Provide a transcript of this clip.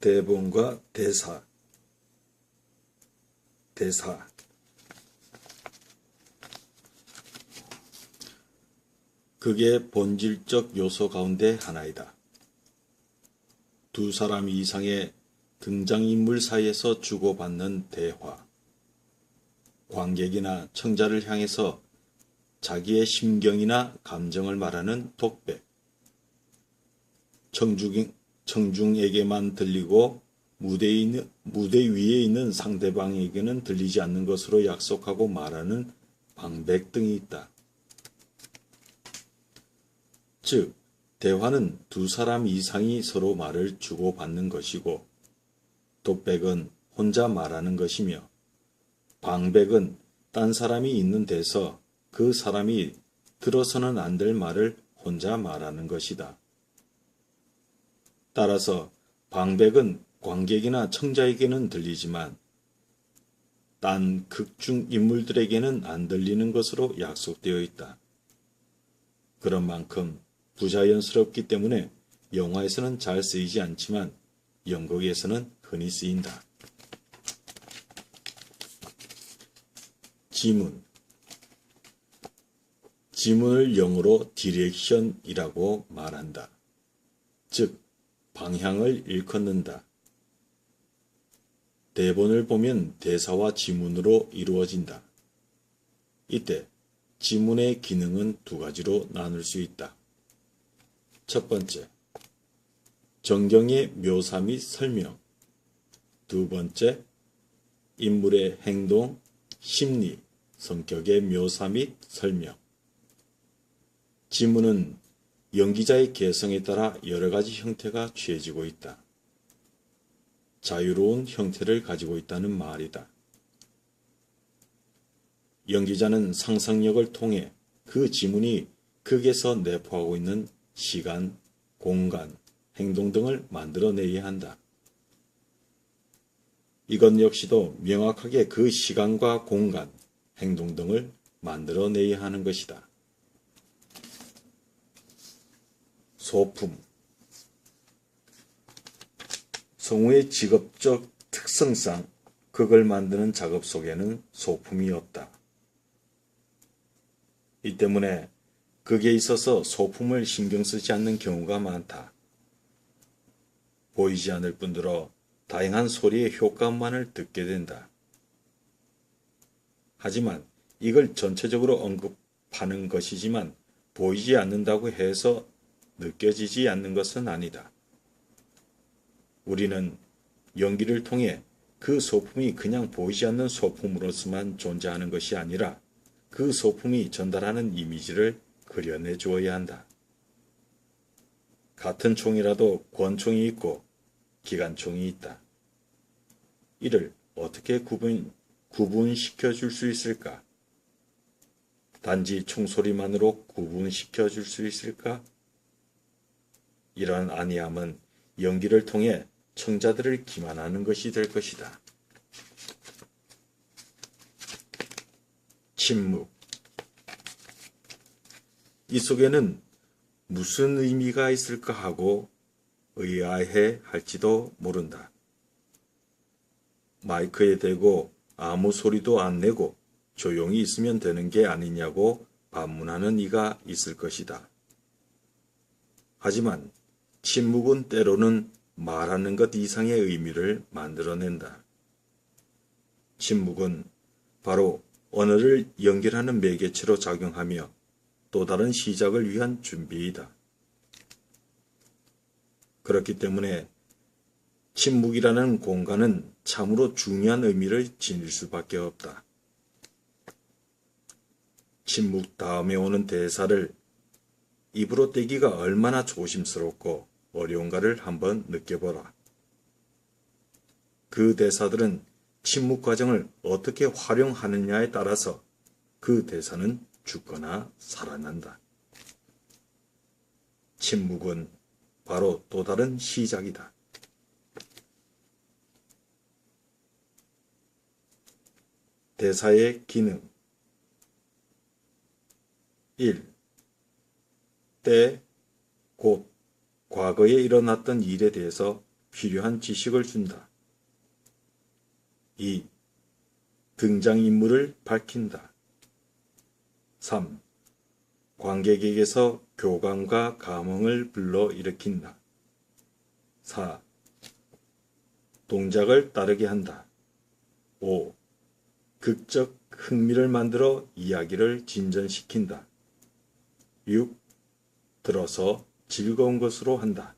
대본과 대사 대사 그게 본질적 요소 가운데 하나이다. 두 사람 이상의 등장인물 사이에서 주고받는 대화. 관객이나 청자를 향해서 자기의 심경이나 감정을 말하는 독백. 청중, 청중에게만 들리고 무대, 있는, 무대 위에 있는 상대방에게는 들리지 않는 것으로 약속하고 말하는 방백 등이 있다. 즉, 대화는 두 사람 이상이 서로 말을 주고받는 것이고, 독백은 혼자 말하는 것이며, 방백은 딴 사람이 있는 데서 그 사람이 들어서는 안 될 말을 혼자 말하는 것이다. 따라서 방백은 관객이나 청자에게는 들리지만 딴 극중 인물들에게는 안 들리는 것으로 약속되어 있다. 그런 만큼 부자연스럽기 때문에 영화에서는 잘 쓰이지 않지만 연극에서는 흔히 쓰인다. 지문 지문을 영어로 디렉션이라고 말한다. 즉, 방향을 일컫는다. 대본을 보면 대사와 지문으로 이루어진다. 이때 지문의 기능은 두 가지로 나눌 수 있다. 첫 번째, 정경의 묘사 및 설명. 두 번째, 인물의 행동, 심리, 성격의 묘사 및 설명. 지문은 연기자의 개성에 따라 여러 가지 형태가 취해지고 있다. 자유로운 형태를 가지고 있다는 말이다. 연기자는 상상력을 통해 그 지문이 극에서 내포하고 있는 시간, 공간, 행동 등을 만들어내야 한다. 이것 역시도 명확하게 그 시간과 공간, 행동 등을 만들어내야 하는 것이다. 소품 성우의 직업적 특성상 극을 만드는 작업 속에는 소품이 없다. 이 때문에 극에 있어서 소품을 신경 쓰지 않는 경우가 많다. 보이지 않을 뿐더러 다양한 소리의 효과만을 듣게 된다. 하지만 이걸 전체적으로 언급하는 것이지만 보이지 않는다고 해서 느껴지지 않는 것은 아니다. 우리는 연기를 통해 그 소품이 그냥 보이지 않는 소품으로서만 존재하는 것이 아니라 그 소품이 전달하는 이미지를 그려내 주어야 한다. 같은 총이라도 권총이 있고 기관총이 있다. 이를 어떻게 구분, 구분시켜 줄 수 있을까? 단지 총소리만으로 구분시켜 줄 수 있을까? 이러한 아니함은 연기를 통해 청자들을 기만하는 것이 될 것이다. 침묵. 이 속에는 무슨 의미가 있을까 하고 의아해 할지도 모른다. 마이크에 대고 아무 소리도 안 내고 조용히 있으면 되는 게 아니냐고 반문하는 이가 있을 것이다. 하지만 침묵은 때로는 말하는 것 이상의 의미를 만들어낸다. 침묵은 바로 언어를 연결하는 매개체로 작용하며 또 다른 시작을 위한 준비이다. 그렇기 때문에 침묵이라는 공간은 참으로 중요한 의미를 지닐 수밖에 없다. 침묵 다음에 오는 대사를 입으로 떼기가 얼마나 조심스럽고 어려운가를 한번 느껴보라. 그 대사들은 침묵 과정을 어떻게 활용하느냐에 따라서 그 대사는 죽거나 살아난다. 침묵은 바로 또 다른 시작이다. 대사의 기능 1. 때, 곧, 과거에 일어났던 일에 대해서 필요한 지식을 준다. 2. 등장인물을 밝힌다. 3. 관객에게서 교감과 감흥을 불러일으킨다. 4. 동작을 따르게 한다. 5. 극적 흥미를 만들어 이야기를 진전시킨다. 6. 들어서 즐거운 것으로 한다.